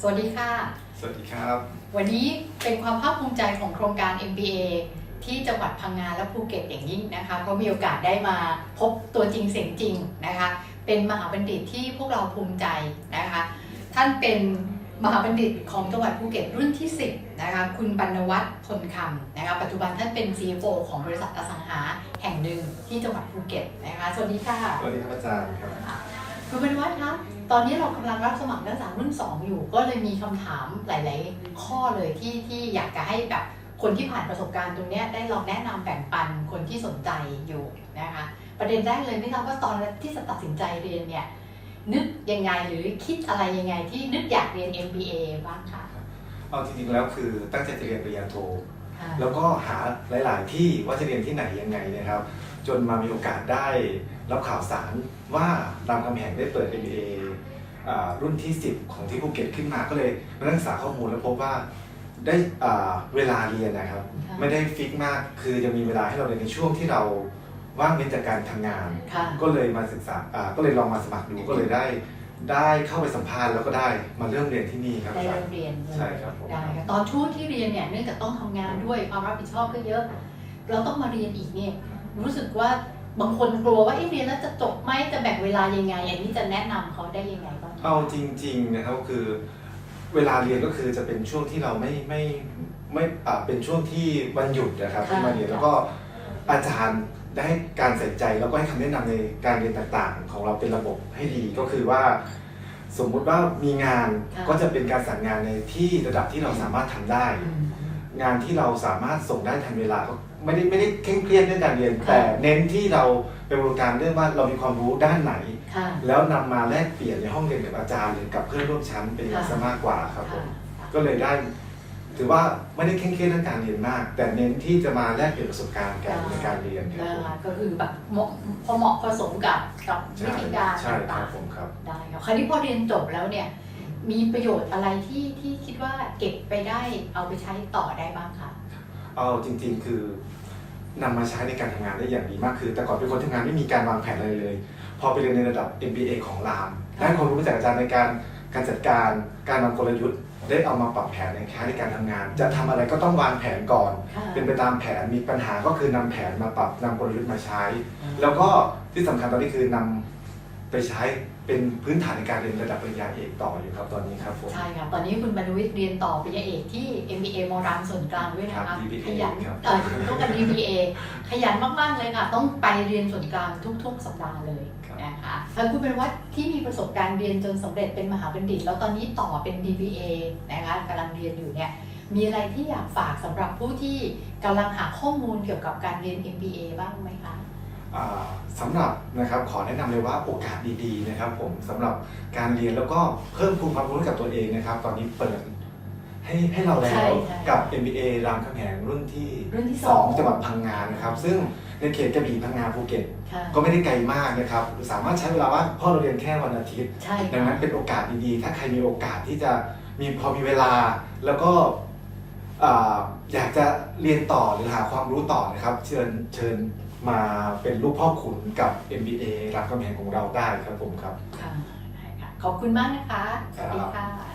สวัสดีค่ะ สวัสดีครับ วันนี้เป็นความภาคภูมิใจของโครงการ MBA ที่จังหวัดพังงาและภูเก็ตอย่างยิ่งนะคะ เพราะมีโอกาสได้มาพบตัวจริงเสียงจริงนะคะ เป็นมหาบัณฑิตที่พวกเราภูมิใจนะคะ ท่านเป็นมหาบัณฑิตของจังหวัดภูเก็ตรุ่นที่ 10นะคะคุณบรรณวัฒน์พลคำนะคะปัจจุบันท่านเป็น CFO ของบริษัทอสังหาแห่งหนึ่งที่จังหวัดภูเก็ตนะคะสวัสดีค่ะ สวัสดีครับอาจารย์ครับ คุณบรรณวัฒน์คะตอนนี้เรากำลังรับสมัครนักศึกษารุ่น2องอยู่ ก็เลยมีคำถามหลาย ๆ ข้อเลยที่ที่อยากจะให้แบบคนที่ผ่านประสบการณ์ตรงนี้ได้ลองแนะนำแบ่งปันคนที่สนใจอยู่นะคะ ประเด็นแรกเลยไม่ทราบว่าตอนที่จะตัดสินใจเรียนเนี่ยนึกยังไงหรือคิดอะไรยังไงที่นึกอยากเรียน MBA บ้างคะเอาจริงๆแล้วคือตั้งใจจะเรียนปริญญาโท แล้วก็หาหลาย ๆ ที่ว่าจะเรียนที่ไหนยังไงนะครับ จนมามีโอกาสได้รับข่าวสารว่ารามคำแหงได้เปิด MBA อ่ารุ่นที่ 10 ของที่ภูเก็ตขึ้นมาก็เลยมาศึกษาข้อมูลแล้วพบว่าได้อ่าเวลาเรียนนะครับค่ะไม่ได้ฟิกมากคือยังมีเวลาให้เราเรียนในช่วงที่เราว่างเว้นจากการทำงานค่ะก็เลยมาศึกษาอ่าก็เลยลองมาสมัครดูก็เลยได้ ได้เข้าไปสัมภาษณ์แล้วก็ได้มาเริ่มเรียนที่นี่ครับได้อาจารเริ่ย์มเรียนเลยใช่ครับผมได้ค่ะตอนช่วงที่เรียนเนี่ยเนื่องจากต้องทำงานด้วยความรับผิดชอบก็เยอะ เราต้องมาเรียนอีกเนี่ยรู้สึกว่าบางคนกลัวว่าเอ๊ะเรียนแล้วจะจบไหมจะแบ่งเวลายังไงอันนี้จะแนะนำเขาได้ยังไงบ้าง เอาจริงๆนะครับคือ เวลาเรียนก็คือจะเป็นช่วงที่เราไม่ไม่ไม่อ่าเป็นช่วงที่วันหยุดนะครับที่มาเรียนแล้วก็อาจารย์ ได้ให้การใส่ใจแล้วก็ให้คำแนะนำในการเรียนต่างๆ ของเราเป็นระบบให้ดีก็คือว่า สมมุติว่ามีงานก็จะเป็นการสั่งงานในที่ระดับที่เราสามารถทำได้ อืม งานที่เราสามารถส่งได้ทันเวลาก็ไม่ได้ไม่ได้เคร่งเครียดเรื่องการเรียน ค่ะ แต่เน้นที่เราเป็นบริการเรื่องว่าเรามีความรู้ด้านไหน ค่ะแล้วนำมาแลกเปลี่ยนในห้องเรียนกับอาจารย์หรือกับเพื่อนร่วมชั้นเป็นอย่างค่ะซะมากกว่าครับผค่ะมก็เลยได้ ถือว่าไม่ได้เคร่งเครียดเรื่องการเรียนมาก แต่เน้นที่จะมาแลกเปลี่ยนประสบการณ์กันในการเรียนครับผมนะคะก็คือแบบเหมาะพอเหมาะผสมกับกับวิใช่ธีการใช่คต่ารับงผมครับ ๆได้ครับคราวนี้พอเรียนจบแล้วเนี่ยมีประโยชน์อะไรที่ที่คิดว่าเก็บไปได้เอาไปใช้ต่อได้บ้างคะเอาจริงๆ คือนำมาใช้ในการทำงานได้อย่างดีมากคือ แต่ก่อนเป็นคนทำงานไม่มีการวางแผนอะไรเลย พอไปเรียนในระดับ MBA ของรามได้ความรู้จากอาจารย์ในการ การจัดการการวางกลยุทธ์ ได้เอามาปรับแผนในแค่ในการทำงาน จะทำอะไรก็ต้องวางแผนก่อนค่ะเป็นไปตามแผนมีปัญหาก็คือนำแผนมาปรับนำกลยุทธ์มาใช้ แล้วก็ที่สำคัญตอนนี้คือนำไปใช้ เป็นพื้นฐานในการเรียนระดับปริญญาเอกต่ออยู่ครับตอนนี้ครับผมใช่ค่ะตอนนี้คุณบรรณวิทย์เรียนต่อปริญญาเอกที่ MBA มอรามส่วนกลางด้วยนะครัคะบ DBA ขยันครับเออต้องกัน DBA ขยันมากๆเลยค่ะ ต้องไปเรียนส่วนกลางทุก ๆ สัปดาห์เลยครับนะคะแล้วคุณเป็นวัดที่มีประสบการณ์เรียนจนสำเร็จเป็นมหาบัณฑิต แล้วตอนนี้ต่อเป็น DBA นะคะกำลังเรียนอยู่เนี่ยมีอะไรที่อยากฝากสำหรับผู้ที่กำลังหาข้อมูลเกี่ยวกับการเรียน MBA บ้างไหมคะอ่า สำหรับนะครับขอแนะนำเลยว่าโอกาสดีๆนะครับ ผมสำหรับการเรียนแล้วก็เพิ่มพูนความรู้ให้กับตัวเองนะครับ ตอนนี้เปิดให้ให้เราแล้ใช่วใช่กับ MBA รามคำแหงรุ่นที่รุ่นที่สสอองงจังหวัดพังงานะครับ ซึ่งในเขตกระบี่พังงาภูเก็ตค่ะก็ไม่ได้ไกลมากนะครับ สามารถใช้เวลาว่างเพ่อเราเรียนแค่วันอาทิตย์ใช่ดังค่ะนั้นเป็นโอกาสดีๆ ถ้าใครมีโอกาสที่จะมีพอมีเวลาแล้วก็อ่าอยากจะเรียนต่อหรือหาความรู้ต่อนะครับ เชิญเชิญ มาเป็นลูกพ่อขุนกับ MBA รามคำแหงของเราได้ครับผมครับ ค่ะได้ค่ะ ขอบคุณมากนะคะ สวัสดีครับค่ะ